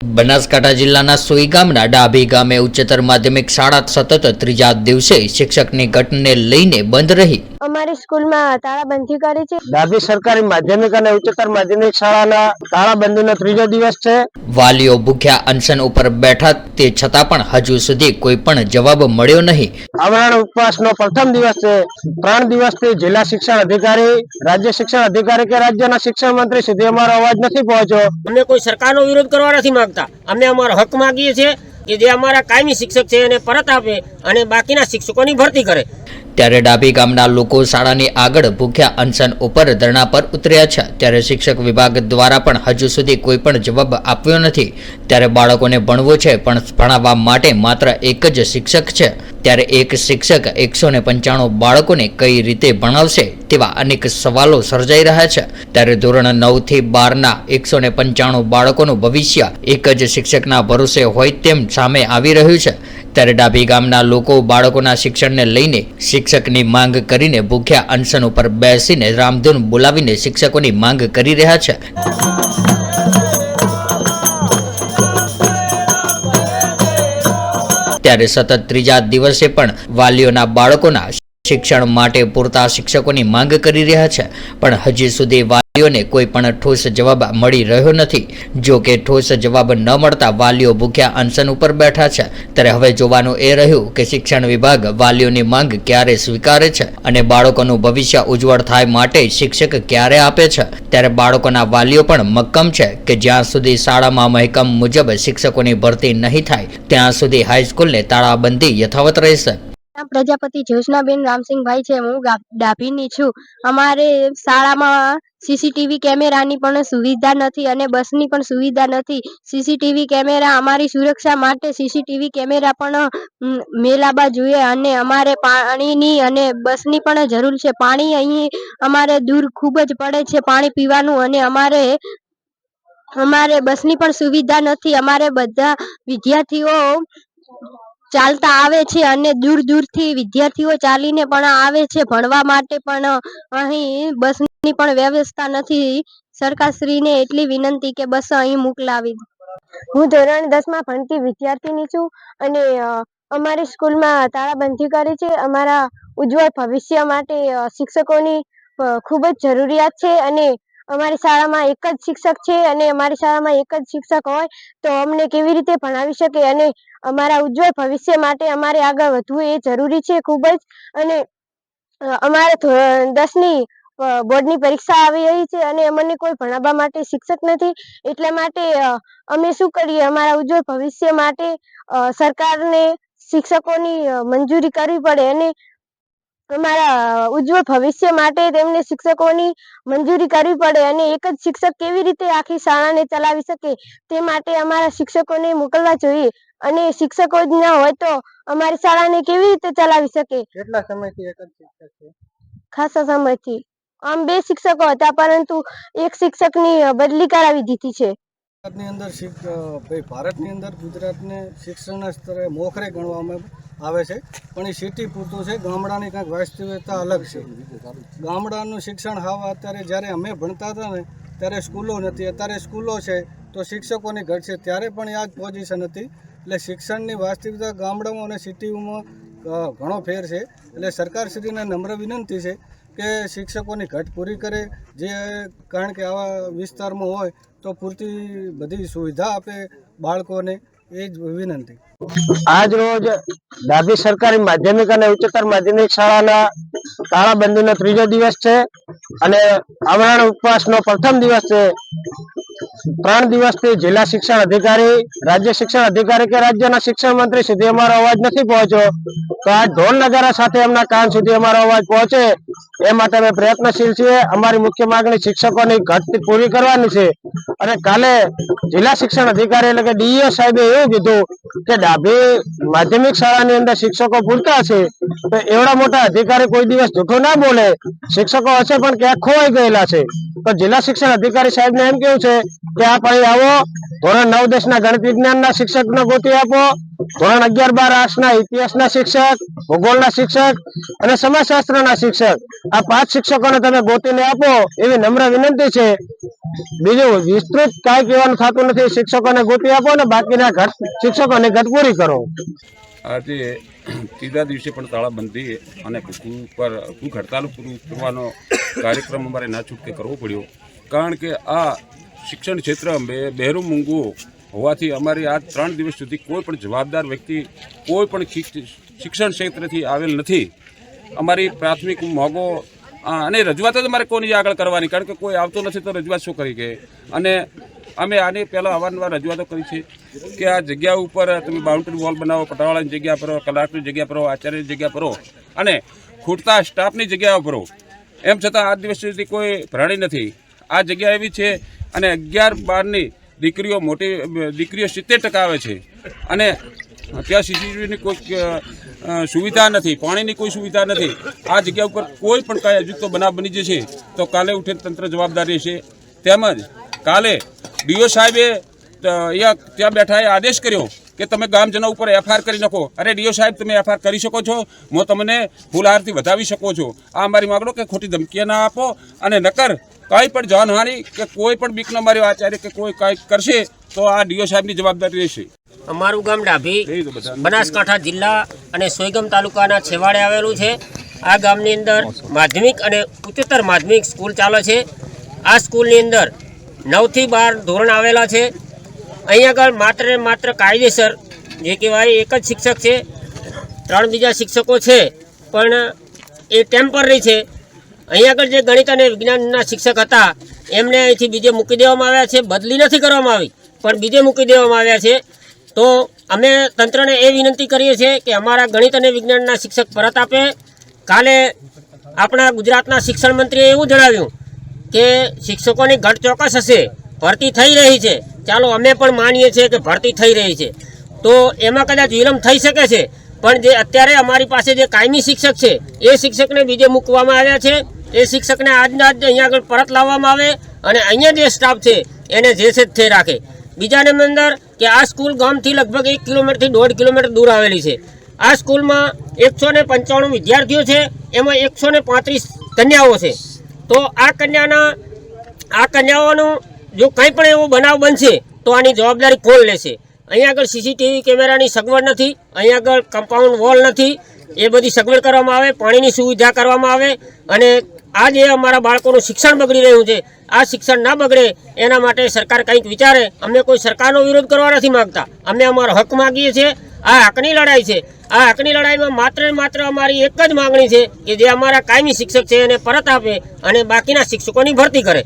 બનાસકાંઠા જિલ્લાના સોઈ ગામના ડાભી ગામે ઉચ્ચતર માધ્યમિક શાળા સતત ત્રીજા દિવસે શિક્ષકની ઘટને લઈને બંધ રહી. અમારી સ્કૂલમાં તાળાબંધી કરી છે. ડાભી સરકારી માધ્યમિક અને ઉચ્ચતર માધ્યમિક શાળાના તાળાબંધીનો ત્રીજો દિવસ છે. વાલીઓ ભૂખ્યા અનશન ઉપર બેઠા તે છતાં પણ હજુ સુધી કોઈ પણ જવાબ મળ્યો નહીં. આવરણ ઉપવાસનો પ્રથમ દિવસ છે. ત્રણ દિવસથી જિલ્લા શિક્ષણ અધિકારી રાજ્ય શિક્ષણ અધિકારી કે રાજ્યના શિક્ષણ મંત્રી સુધી અમારો અવાજ નથી પહોંચ્યો. અમે કોઈ સરકારનો વિરોધ કરવા નથી માંગતા. અમે અમારો હક માંગીએ છીએ કે જે અમારા કાયમી શિક્ષક છે એને પરત આપે અને બાકીના શિક્ષકોની ભરતી કરે. ત્યારે ડાભી ગામના લોકો શાળાની આગળ ભૂખ્યા અનશન ઉપર ધરણા પર ઉતર્યા છે. ત્યારે શિક્ષક વિભાગ દ્વારા પણ હજુ સુધી કોઈ પણ જવાબ આપ્યો નથી. ત્યારે બાળકોને ભણવું છે, પણ ભણાવવા માટે માત્ર એક જ શિક્ષક છે. ત્યારે એક શિક્ષક એકસો ને પંચાણું બાળકોને કઈ રીતે ભણાવશે? તેવા અનેક સવાલો સર્જાઈ રહ્યા છે. ત્યારે ધોરણ નવથી બારના એકસો ને પંચાણું બાળકોનું ભવિષ્ય એક જ શિક્ષકના ભરોસે હોય તેમ સામે આવી રહ્યું છે. ત્યારે ડાભી ગામના લોકો બાળકોના શિક્ષણને લઈને શિક્ષકની માંગ કરીને ભૂખ્યા અનશન ઉપર બેસીને રામધૂન બોલાવીને શિક્ષકોની માંગ કરી રહ્યા છે. ત્યારે સતત ત્રીજા દિવસે પણ વાલીઓના બાળકોના શિક્ષણ માટે પૂરતા શિક્ષકોની માંગ કરી રહ્યા છે. પણ હજી સુધી વાલીઓને કોઈ પણ ઠોસ જવાબ મળી રહ્યો નથી. જો કે ઠોસ જવાબ ન મળતા વાલીઓ ભૂખ્યા અનશન ઉપર બેઠા છે. ત્યારે હવે જોવાનું એ રહ્યું કે શિક્ષણ વિભાગ વાલીઓની માંગ ક્યારે સ્વીકારે છે અને બાળકોનું ભવિષ્ય ઉજ્જવળ થાય માટે શિક્ષક ક્યારે આપે છે. ત્યારે બાળકોના વાલીઓ પણ મક્કમ છે કે જ્યાં સુધી શાળામાં મહેકમ મુજબ શિક્ષકોની ભરતી નહીં થાય, ત્યાં સુધી હાઈસ્કૂલને તાળાબંધી યથાવત રહેશે. પ્રજાપતિ જ્યોત્સનાબેન રામસિંહભાઈ છે, હું ડાભીની છું. અમારે શાળામાં સીસીટીવી કેમેરાની પણ સુવિધા નથી અને બસની પણ સુવિધા નથી. સીસીટીવી કેમેરા અમારી સુરક્ષા માટે સીસીટીવી કેમેરા પણ મેલાવા જોઈએ અને અમારે પાણીની અને બસની પણ જરૂર છે. પાણી અહીં અમારે દૂર ખૂબ જ પડે છે પાણી પીવાનું અને અમારે અમારે બસની પણ સુવિધા નથી. અમારે બધા વિદ્યાર્થીઓ ચાલતા આવે છે અને દૂર દૂરથી વિદ્યાર્થીઓ ચાલીને પણ આવે છે. ભણવા માટે પણ અહીં બસની પણ વ્યવસ્થા નથી. સરકારશ્રીને એટલી વિનંતી કે બસ અહીં મોકલાવી હું ધોરણ દસમાં ભણતી વિદ્યાર્થીની છું અને અમારી સ્કૂલમાં તાળાબંધી કરી છે. અમારા ઉજ્જવળ ભવિષ્ય માટે શિક્ષકોની ખૂબ જ જરૂરિયાત છે અને અમારી શાળામાં એક જ શિક્ષક છે અને અમારી શાળામાં એક જ શિક્ષક હોય તો અમને કેવી રીતે ભણાવી શકે અને અમારા ઉજ્જવળ ભવિષ્ય માટે અમારે આગળ વધવું એ જરૂરી છે ખૂબ જ. અને અમારે દસની બોર્ડની પરીક્ષા આવી રહી છે અને અમને કોઈ ભણાવવા માટે શિક્ષક નથી. એટલા માટે અમે શું કરીએ? અમારા ઉજ્જવળ ભવિષ્ય માટે સરકારને શિક્ષકોની મંજૂરી કરવી પડે અને અમારા ઉજ્જવળ ભવિષ્ય માટે તેમને શિક્ષકોની મંજૂરી કરવી પડે અને એક જ શિક્ષક કેવી રીતે આખી શાળાને ચલાવી શકે તે માટે અમારા શિક્ષકોને મોકલવા જોઈએ. અને શિક્ષકો જ ના હોય તો અમારી શાળાને કેવી રીતે ચલાવી શકે? કેટલા સમયથી એક જ શિક્ષક છે? ખાસા સમયથી. આમ બે શિક્ષકો હતા પરંતુ એક શિક્ષકની બદલી કરાવી દીધી છે. ભારતની અંદર ભારતની અંદર ગુજરાતને શિક્ષણના સ્તરે મોખરે ગણવામાં આવે છે. પણ એ સિટી પૂરતું છે. ગામડાની કાંઈક વાસ્તવિકતા અલગ છે. ગામડાનું શિક્ષણ હાવ અત્યારે જ્યારે અમે ભણતા હતા ને, ત્યારે સ્કૂલો નથી અત્યારે સ્કૂલો છે તો શિક્ષકોની ઘટ છે. ત્યારે પણ આ જ પોઝિશન હતી. એટલે શિક્ષણની વાસ્તવિકતા ગામડામાં અને સિટીઓમાં ઘણો ફેર છે. એટલે સરકાર શ્રીને નમ્ર વિનંતી છે કે શિક્ષકોની ઘટ પૂરી કરે. જે કારણ કે આવા વિસ્તારમાં હોય તો પૂરતી બધી સુવિધા આપે બાળકોને. આજ રોજ ડાભી સરકારી માધ્યમિક અને ઉચ્ચતર માધ્યમિક શાળાના તાળાબંધીનો ત્રીજો દિવસ છે અને આવરણ ઉપવાસનો પ્રથમ દિવસ છે. ત્રણ દિવસથી જિલ્લા શિક્ષણ અધિકારી, રાજ્ય શિક્ષણ અધિકારી કે રાજ્યના શિક્ષણ મંત્રી સુધી અમારો અવાજ નથી પહોંચ્યો. તો આ ઢોલ નગારા સાથે એમના કાન સુધી અમારો અવાજ પહોંચે, એ માટે અમે પ્રયત્નશીલ છીએ. અમારી મુખ્ય માગણી શિક્ષકોની ઘટતી પૂરી કરવાની છે. અને કાલે જિલ્લા શિક્ષણ અધિકારી એટલે કે ડીઈઓ સાહેબે એવું કીધું કે ડાભી માધ્યમિક શાળાની અંદર શિક્ષકો પૂરતા છે તો એવડા મોટા અધિકારી કોઈ દિવસ જૂઠું ના બોલે. શિક્ષકો હશે પણ ક્યાંક ખોવાઈ ગયેલા છે. તો જિલ્લા શિક્ષણ અધિકારી સાહેબને એમ કેવું છે કે આપ આવો? ધોરણ નવ દસ ગણિત વિજ્ઞાન ના ગોતી આપો. ધોરણ અગિયાર બાર આર્ટ્સ ના શિક્ષક ભૂગોળ શિક્ષક અને સમાજશાસ્ત્ર ના શિક્ષક. આ પાંચ શિક્ષકોને તમે ગોતીને આપો એવી નમ્ર વિનંતી છે. બીજું, વિસ્તૃત કાંઈ કહેવાનું થતું નથી. શિક્ષકોને ગોતી આપો અને બાકીના ઘટ શિક્ષકોની ઘટ પૂરી કરો. આજે ત્રીજા દિવસે પણ તાળાબંધી અને હડતાલ પૂરું કરવાનો કાર્યક્રમ અમારે ના છૂટકે કરવો પડ્યો. કારણ કે આ શિક્ષણ ક્ષેત્ર બહેરું મૂંગું હોવાથી અમારી આ ત્રણ દિવસ સુધી કોઈ પણ જવાબદાર વ્યક્તિ કોઈ પણ શિક્ષણ ક્ષેત્રથી આવેલ નથી. અમારી પ્રાથમિક મોગો આ, અને રજૂઆત જ અમારે કોની આગળ કરવાની? કારણ કે કોઈ આવતો નથી તો રજૂઆત શું કરી ગઈ અને અમે આની પહેલાં અવારનવાર રજૂઆતો કરી છે કે આ જગ્યા ઉપર તમે બાઉન્ડ્રી વોલ બનાવો પટાવાળાની જગ્યા પર કલાકની જગ્યા પર આચાર્યની જગ્યા પર. અને ખૂટતા સ્ટાફની જગ્યા પર. એમ છતાં આજ દિવસ સુધી કોઈ ભરાણી નથી. આ જગ્યા એવી છે અને અગિયાર બારની દીકરીઓ મોટી, દીકરીઓ સિત્તેર ટકા આવે છે. અને ત્યાં સીસીટીવીની કોઈ સુવિધા નથી, પાણીની કોઈ સુવિધા નથી. આ જગ્યા ઉપર કોઈ પણ કાંઈ હજુ તો બનાવ બની જશે તો કાલે ઉઠે તંત્ર જવાબદાર રહેશે. તેમજ કાલે ડીઓ સાહેબે ત્યાં બેઠા આદેશ કર્યો કે તમે ગામજનો ઉપર એફઆર કરી નાખો. અરે ડીઓ સાહેબ તમે એફઆઈઆર કરી શકો છો. હું તમને ફૂલહારથી વધાવી શકો છો. આ અમારી માગણો કે ખોટી ધમકીઓ ના આપો અને નકર કંઈ પણ જાનહાનિ કે કોઈ પણ બીકનો મારી આચાર્ય કે કોઈ કંઈક કરશે તો આ ડીઓ સાહેબની જવાબદારી રહેશે. અમારું ગામ ડાભી બનાસકાંઠા જિલ્લા અને સોયગમ તાલુકાના છેવાડે આવેલું છે. આ ગામની અંદર માધ્યમિક અને ઉચ્ચતર માધ્યમિક સ્કૂલ ચાલે છે. આ સ્કૂલની અંદર નવથી બાર ધોરણ આવેલા છે. અહીં આગળ માત્ર ને માત્ર કાયદેસર, જે કહેવાય એક જ શિક્ષક છે, ત્રણ બીજા શિક્ષકો છે, પણ એ ટેમ્પરરી છે. અહીં આગળ જે ગણિત અને વિજ્ઞાનના શિક્ષક હતા, એમને અહીંથી બીજે મૂકી દેવામાં આવ્યા છે. બદલી નથી કરવામાં આવી, પણ બીજે મૂકી દેવામાં આવ્યા છે. તો અમે તંત્રને એ વિનંતી કરીએ છીએ કે અમારા ગણિત અને વિજ્ઞાનના શિક્ષક પરત આપે. કાલે આપણા ગુજરાતના શિક્ષણ મંત્રીએ એવું જણાવ્યું કે શિક્ષકોની ઘટ ચોક્કસ હશે, ભરતી થઈ રહી છે. ચાલો, અમે પણ માનીએ છીએ કે ભરતી થઈ રહી છે. તો એમાં કદાચ વિલંબ થઈ શકે છે, પણ જે અત્યારે અમારી પાસે જે કાયમી શિક્ષક છે, એ શિક્ષકને બીજે મૂકવામાં આવ્યા છે. એ શિક્ષકને આજના જ અહીંયા આગળ પરત લાવવામાં આવે અને અહીંયા જે સ્ટાફ છે, એને જે છે તે રાખે. બીજા અંદર કે આ સ્કૂલ ગામથી લગભગ એક કિલોમીટરથી દોઢ કિલોમીટર દૂર આવેલી છે. આ સ્કૂલમાં એકસો ને પંચાણું વિદ્યાર્થીઓ છે, એમાં એકસો ને પાંત્રીસ કન્યાઓ છે. તો આ કન્યાના, આ કન્યાઓનું જો કંઈ પણ એવો બનાવ બનશે, તો આની જવાબદારી કોણ લેશે? અહીંયા આગળ સીસીટીવી કેમેરાની સગવડ નથી, અહીંયા આગળ કમ્પાઉન્ડ વોલ નથી, એ બધી સગવડ કરવામાં આવે, પાણીની સુવિધા કરવામાં આવે, અને આ જે અમારા બાળકોનું શિક્ષણ બગડી રહ્યું છે, આ શિક્ષણ ના બગડે, એના માટે સરકાર કંઈક વિચારે. અમે કોઈ સરકારનો વિરોધ કરવા નથી માગતા. અમે અમારો હક માગીએ છીએ. આ હકની લડાઈ છે. આ હકની લડાઈમાં માત્ર માત્ર અમારી એક જ માગણી છે કે જે અમારા કાયમી શિક્ષક છે એને પરત આપે અને બાકીના શિક્ષકોની ભરતી કરે.